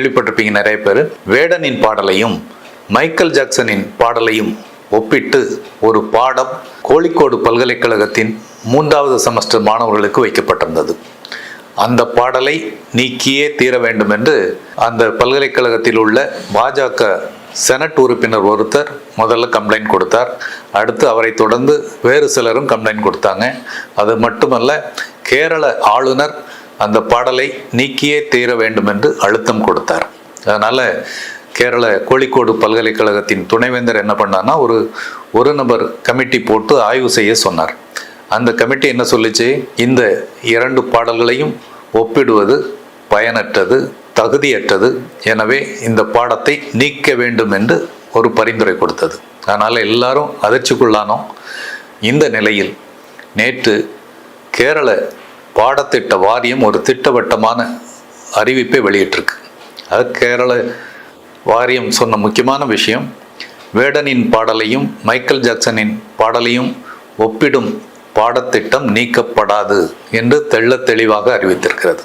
கேள்விப்பட்டிருப்பீங்க நிறைய பேர். வேடனின் பாடலையும் மைக்கேல் ஜாக்சனின் பாடலையும் ஒப்பிட்டு ஒரு பாடம் கோழிக்கோடு பல்கலைக்கழகத்தின் மூன்றாவது செமஸ்டர் மாணவர்களுக்கு வைக்கப்பட்டிருந்தது. அந்த பாடலை நீக்கியே தீர வேண்டும் என்று அந்த பல்கலைக்கழகத்தில் உள்ள பாஜக செனட் உறுப்பினர் ஒருத்தர் முதல்ல கம்ப்ளைண்ட் கொடுத்தார். அடுத்து அவரை தொடர்ந்து வேறு சிலரும் கம்ப்ளைண்ட் கொடுத்தாங்க. அது மட்டுமல்ல கேரள ஆளுநர் அந்த பாடலை நீக்கியே தீர வேண்டும் என்று அழுத்தம் கொடுத்தார். அதனால் கேரள கோழிக்கோடு பல்கலைக்கழகத்தின் துணைவேந்தர் என்ன பண்ணார்னா ஒரு ஒரு நபர் கமிட்டி போட்டு ஆய்வு செய்ய சொன்னார். அந்த கமிட்டி என்ன சொல்லிச்சு? இந்த இரண்டு பாடல்களையும் ஒப்பிடுவது பயனற்றது தகுதியற்றது. எனவே இந்த பாடத்தை நீக்க வேண்டும் என்று ஒரு பரிந்துரை கொடுத்தது. அதனால் எல்லாரும் அதிர்ச்சிக்குள்ளானோம். இந்த நிலையில் நேற்று கேரள பாடத்திட்ட வாரியம் ஒரு திட்டவட்டமான அறிவிப்பை வெளியிட்டிருக்கு. அது கேரள வாரியம் சொன்ன முக்கியமான விஷயம். வேடனின் பாடலையும் மைக்கேல் ஜாக்சனின் பாடலையும் ஒப்பிடும் பாடத்திட்டம் நீக்கப்படாது என்று தெள்ள தெளிவாக அறிவித்திருக்கிறது.